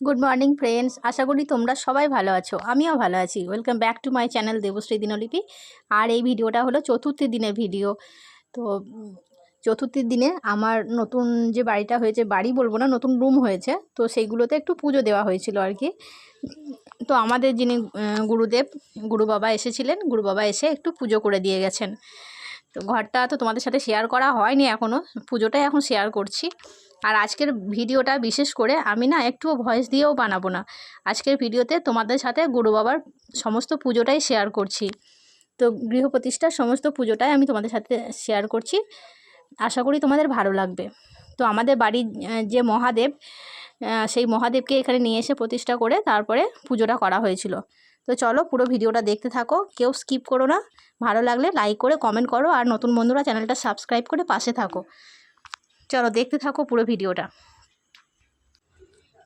Good morning friends আশা করি তোমরা সবাই ভালো আছো। আমিও ভালো আছি। Welcome back to my channel Debashree Dinlipi আর এই ভিডিওটা হলো চতুর্থী দিনের ভিডিও। তো চতুর্থীর দিনে আমার নতুন যে বাড়িটা হয়েছে, বাড়ি বলব না, নতুন রুম হয়েছে। তো সেইগুলোতে একটু পুজো দেওয়া হয়েছিল আর কি। তো আমাদের যিনি গুরুদেব গুরু বাবা এসেছিলেন। গুরু বাবা এসে একটু পুজো করে দিয়ে গেছেন। তো ঘরটা তো তোমাদের সাথে শেয়ার করা হয়নি এখনও পুজোটাই এখন শেয়ার করছি। আর আজকের ভিডিওটা বিশেষ করে আমি না একটুও ভয়েস দিয়েও বানাবো না। আজকের ভিডিওতে তোমাদের সাথে গুরু বাবার সমস্ত পুজোটাই শেয়ার করছি। তো গৃহ প্রতিষ্ঠার সমস্ত পুজোটাই আমি তোমাদের সাথে শেয়ার করছি। আশা করি তোমাদের ভালো লাগবে। তো আমাদের বাড়ির যে মহাদেব সেই মহাদেবকে এখানে নিয়ে এসে প্রতিষ্ঠা করে তারপরে পুজোটা করা হয়েছিল। তো চলো পুরো ভিডিওটা দেখতে থাকো, কেউ স্কিপ করো না। ভালো লাগলে লাইক করে কমেন্ট করো, আর নতুন বন্ধুরা চ্যানেলটা সাবস্ক্রাইব করে পাশে থাকো। চলো দেখতে থাকো পুরো ভিডিওটা।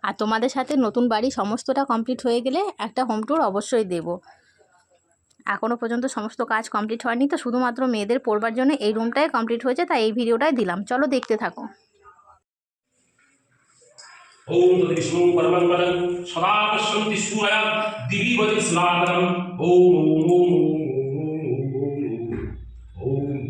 আর তোমাদের সাথে নতুন বাড়ি সমস্তটা কমপ্লিট হয়ে গেলে একটা হোম ট্যুর অবশ্যই দেব। এখনও পর্যন্ত সমস্ত কাজ কমপ্লিট হয়নি, তো শুধুমাত্র মেয়েদের পড়বার জন্য এই রুমটাই কমপ্লিট হয়েছে, তাই এই ভিডিওটাই দিলাম। চলো দেখতে থাকো। ॐ तद्विष्णु परमं पदं सदा पश्यन्ति सूरया दिवि वदि स्नातनम् ॐ ॐ ॐ ॐ ॐ ॐ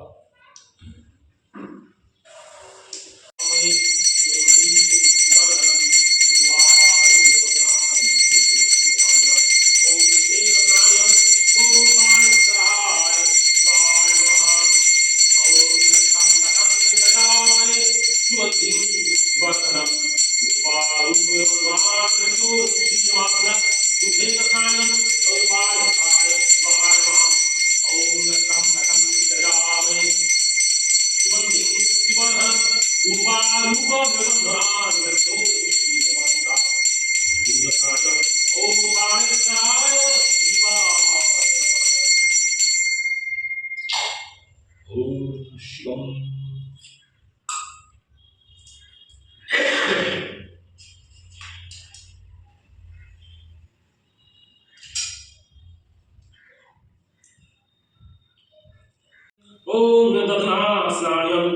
ॐ दधनास्नायम्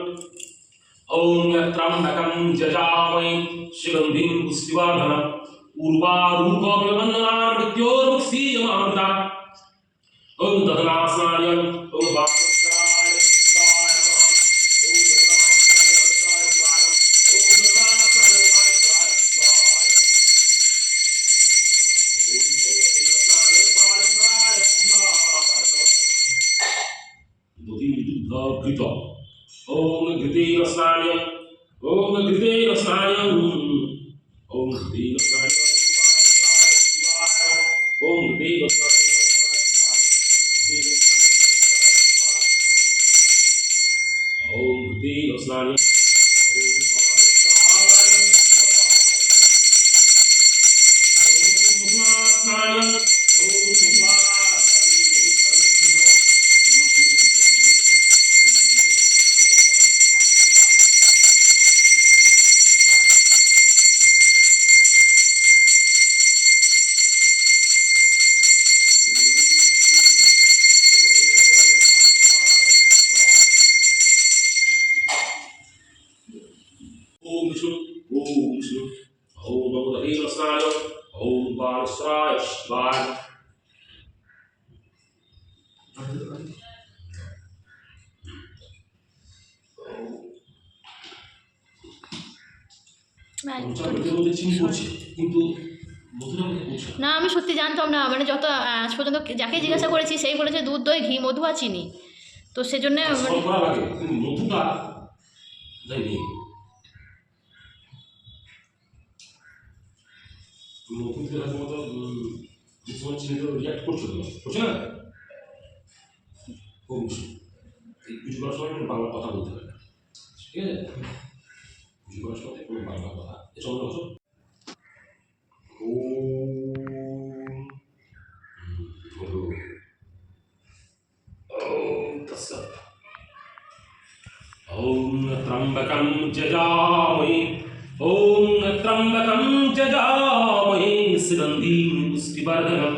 ॐ त्र्यम्बकं जजामहे सुगन्धिं पुष्टिवर्धनम् उर्वारूपमवन्दनान् मृत्योर्मुक्षीयमामृता दुधिदुग्धकृत ॐ घृतेन स्नाय ॐ घृतेन स्नाय ॐ घृतेन स्नाय না। না আমি সত্যি জানতাম না মানে যত আজ পর্যন্ত যাকে জিজ্ঞাসা করেছি সেই বলেছে দুধ দই ঘি মধু আর চিনি। তো সেজন্য লাগে মধুটা যায়নি মধুতে হয়তো মতো যে সময় চিনিটা রিয়াক্ট করছ তো করছে না ও বুঝছো এই পুজো করার সময় কোনো বাংলা কথা বলতে হয় না ঠিক আছে পুজো করার সময় কোনো বাংলা কথা এ সময় বলছো ওম মধু ওম তৎসৎ ॐ त्र्यम्बकं जजामहे ॐ त्र्यम्बकं जजामहे सुगन्धिं पुष्टिवर्धनं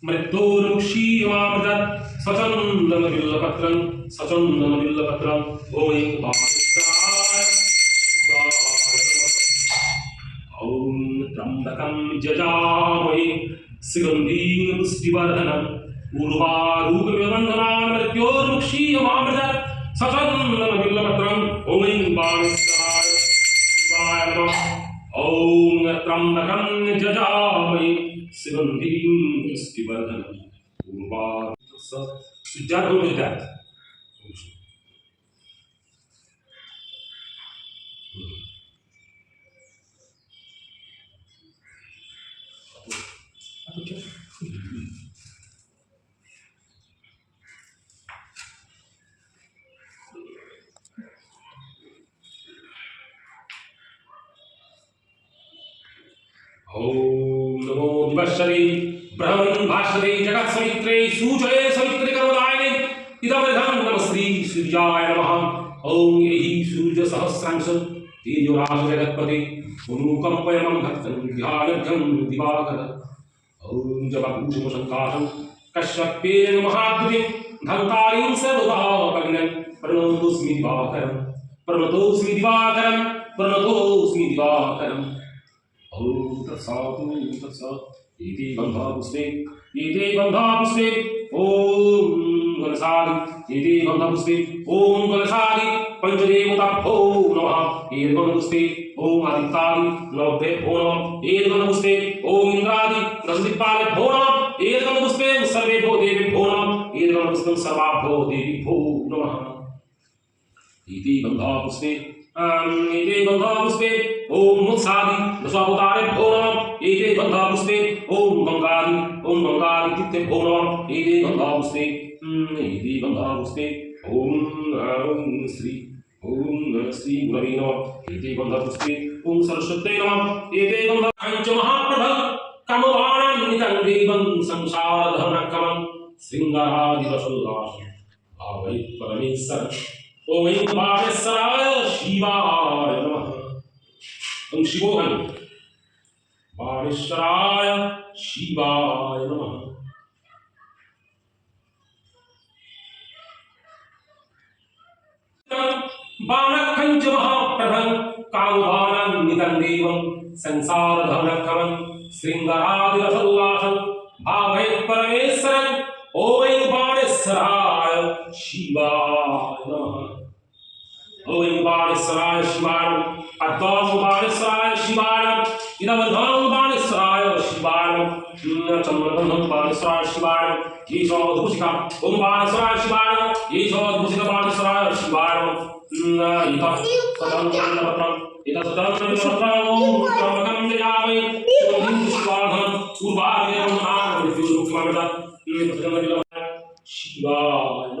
पूर्वार्धवन्दनां मृत्योर्मुक्षीयमामृतत् सचन्दनबिल्लपत्रं सचन्दनबिल्लपत्रम् ॐ पाकिस्ताय ॐ त्र्यम्बकं जजामहे सुगन्धिं पुष्टिवर्धनम् पूर्वारूपविवन्दनान् मृत्योर्मुक्षीयमामृत सचन्दनबिल्लपत्रम् ॐ बाणस्ताय शिवाय नमः ॐ त्र्यम्बकं जजामहे सुगन्धिं Mesti but then, so, so, so, so, ॐ यहि सूर्यसहस्रांश तेजोराश जगत्पते अनुकम्पय मम भक्तं ध्यानघ्नं दिवाकर ॐ जपपूषमशङ्काशं कश्यपेन महाद्युतिं धन्तारीं सर्वभावग्नं प्रणतोऽस्मि दिवाकरं प्रणतोऽस्मि दिवाकरं प्रणतोऽस्मि दिवाकरम् ॐ तत्सातु तत्सत् ఇది బంధాపుష్పే ఇది బంధాపుష్పే ওম মৎসাদি দশাবতারে ভো নম এই যে গন্ধা পুষ্পে ওম গঙ্গাদি ওম গঙ্গাদি চিত্তে ভো নম এই যে গন্ধা পুষ্পে এই যে গন্ধা পুষ্পে ওম শ্রী ওম শ্রী গুরবে নম এই যে গন্ধা পুষ্পে ওম সরস্বতী নম এই যে গন্ধা পঞ্চ মহাপ্রভ কামবাণান নিতং দেবং সংসার ধরণকমং সিংহাদি রসুদাস ভাবৈ পরমেশ্বর, ওম পাবেশ্বরায় শিবায় নমঃ। ॐ बाणेश्वराय शिवाय अद्वां बाणेश्वराय शिवाय इदमधं बाणेश्वराय शिवाय चन्द्रबन्धं बाणेश्वराय शिवाय ईशोद्भूषिका ॐ बाणेश्वराय शिवाय ईशोद्भूषिका बाणेश्वराय शिवाय அத்தோபானசாய சிவாயம் இனவதோபானசாய சிவாயம் சந்திரபானசாய சிவாயம் ஈசோதுஷிகம் ஓம் பானசாய சிவாயம் ஈசோதுஷிக பானசாய சிவாயம் சிவாய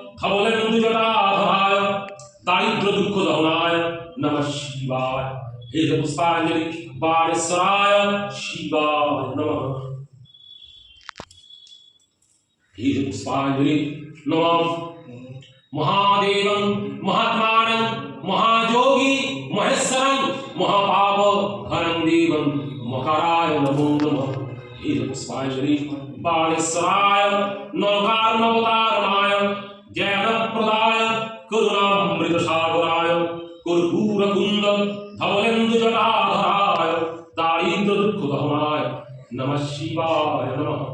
مولاي نم هی هي دبستانجلي بار سرايا شيباي نم هي دبستانجلي نم مهاديوم مهاتمان مهاجوگي مهسرم مهاپاپ هرم مکارای مكراي نمو هی هي دبستانجلي بار سرای نوکار نبودار سرايا نوكار نوتارماي کرنا پرداي کرنامرتشار नवकारनवतारणाय ज्ञानप्रदाय करुणामृतसागराय कर्पूरकुन्द धवलेन्दुजटाधराय दारिद्र्यदुःखदहनाय नमः शिवाय नमः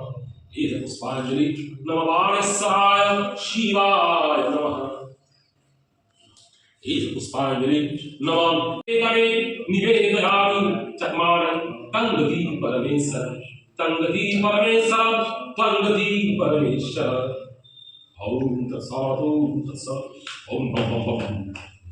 हे पुष्पाञ्जलि नम बाणेश्वराय शिवाय नमः हे पुष्पाञ्जलि नम एकमे निवेदयामि चक्मानं तङ्गति परमेश्वर तङ्गति परमेश्वर तङ्गति परमेश्वर ॐ तत्सत् ॐ तत्सत् ॐ बम बम बम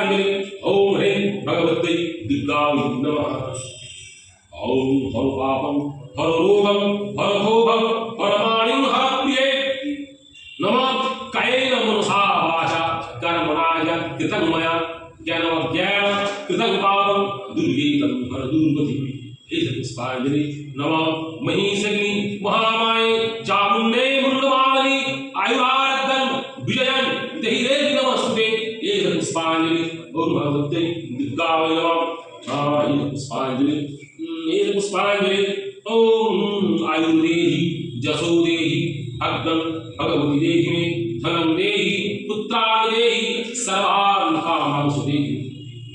पुष्पाञ्जलि ॐ ह्रीं भगवते दुर्गायै नमः ॐ हर पापं हर रोगं हर क्षोभं हर मानिं हर प्रिये नमः कायेन मनसा वाचा कर्मणाय कृतं मया ज्ञानमज्ञान कृतं पापं दुर्गेतं हर दुर्गतिं एष पुष्पाञ्जलि नमः महिषग्नि महामाये चामुण्डे dar e ó. Ai, os pais dele. Ele, os pais dele. Oh, ai, o rei, jazô, o rei, agam, agam, o rei, agam, o rei, o trago, o rei, sarvar, o carro, o nosso rei.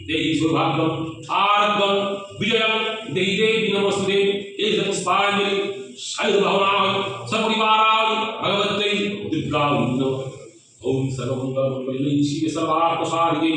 Dei, o agam, agam, vilão, dei, dei, o nosso rei, ele, os pais dele. Sai do baú, não, só por ir para o ओम सर्वंगम परिलय शिव सर्वार्थ सारिगे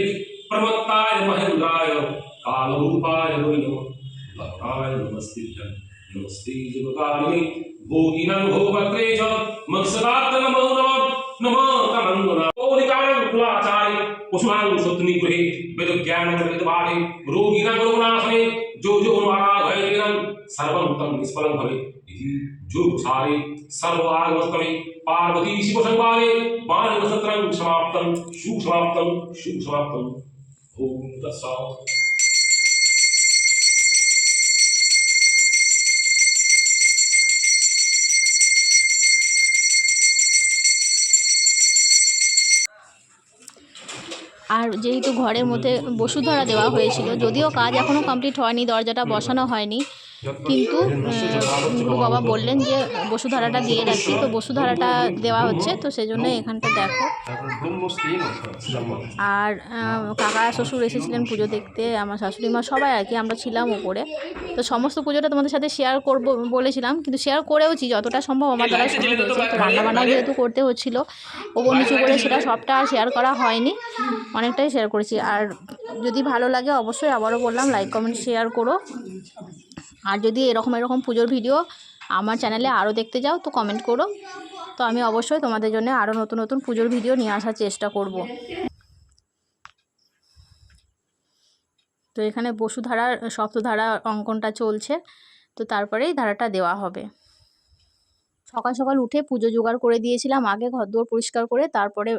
রোগীরা গুণগুণ আসলে যো যো গুণবারা ভয়েরম সর্বন্তম নিষ্ফলং ভবে ইতি যো সারে সর্ব আগমস্তমে পার্বতী শিব সংবারে বাণ সত্রং সমাপ্তং সুখ সমাপ্তং সুখ সমাপ্তং ওম তৎসাও আর যেহেতু ঘরের মধ্যে বসুধরা দেওয়া হয়েছিল, যদিও কাজ এখনও কমপ্লিট হয়নি, দরজাটা বসানো হয়নি। কিন্তু বাবা বললেন যে বসুধারাটা দিয়ে রাখি। তো বসুধারাটা দেওয়া হচ্ছে, তো সেই জন্য এখানটা দেখো। আর কাকা শ্বশুর এসেছিলেন পুজো দেখতে, আমার শাশুড়ি মা সবাই আর কি, আমরা ছিলাম ওপরে। তো সমস্ত পুজোটা তোমাদের সাথে শেয়ার করব, বলেছিলাম, কিন্তু শেয়ার করেওছি, যতটা সম্ভব আমার দ্বারা সম্ভব হয়েছে। তো রান্নাবান্না যেহেতু করতে হচ্ছিল ওপর নিচু করে সেটা সবটা শেয়ার করা হয়নি, অনেকটাই শেয়ার করেছি। আর যদি ভালো লাগে, অবশ্যই আবারও বললাম লাইক কমেন্ট শেয়ার করো। আর যদি এরকম এরকম পুজোর ভিডিও আমার চ্যানেলে আরও দেখতে যাও, তো কমেন্ট করো। তো আমি অবশ্যই তোমাদের জন্য আরও নতুন নতুন পুজোর ভিডিও নিয়ে আসার চেষ্টা করব। তো এখানে বসুধারার সপ্তধারা অঙ্কনটা চলছে, তো তারপরেই ধারাটা দেওয়া হবে। সকাল সকাল উঠে পুজো জোগাড় করে দিয়েছিলাম, আগে ঘরদোর পরিষ্কার করে তারপরে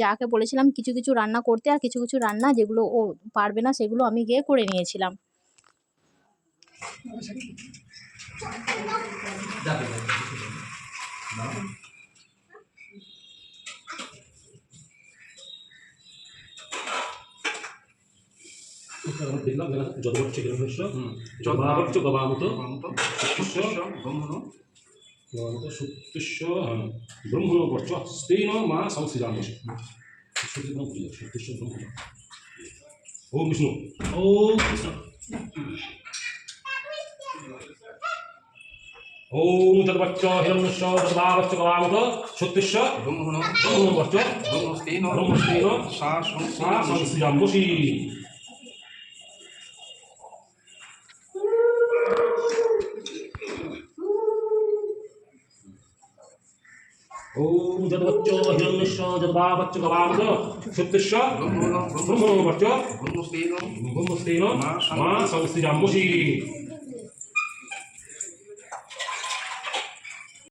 যাকে বলেছিলাম কিছু কিছু রান্না করতে আর কিছু কিছু রান্না যেগুলো ও পারবে না সেগুলো আমি গিয়ে করে নিয়েছিলাম। দেখলাম যত হচ্ছে গ্রহস্য যত গবামত গবামত সত্যস্য ব্রহ্মণ। পর্চ স্তেন মা সত্যস্য ব্রহ্মণ। ওম বিষ্ণু। ওম কৃষ্ণ। ওম তদ্বচ্চ হিরণ্যস্য তদ্ভাবচ্চ গবামত সত্যস্য ব্রহ্মণ পর্চ ব্রহ্মস্তেন সা সংস্থিতামসি ওম যদ্বচ্চ হিরণ্যস্য যদ্ভাবচ্চ গবামত সত্যস্য ব্রহ্মণ পর্চ ব্রহ্মস্তেন মা সংস্থিতামসি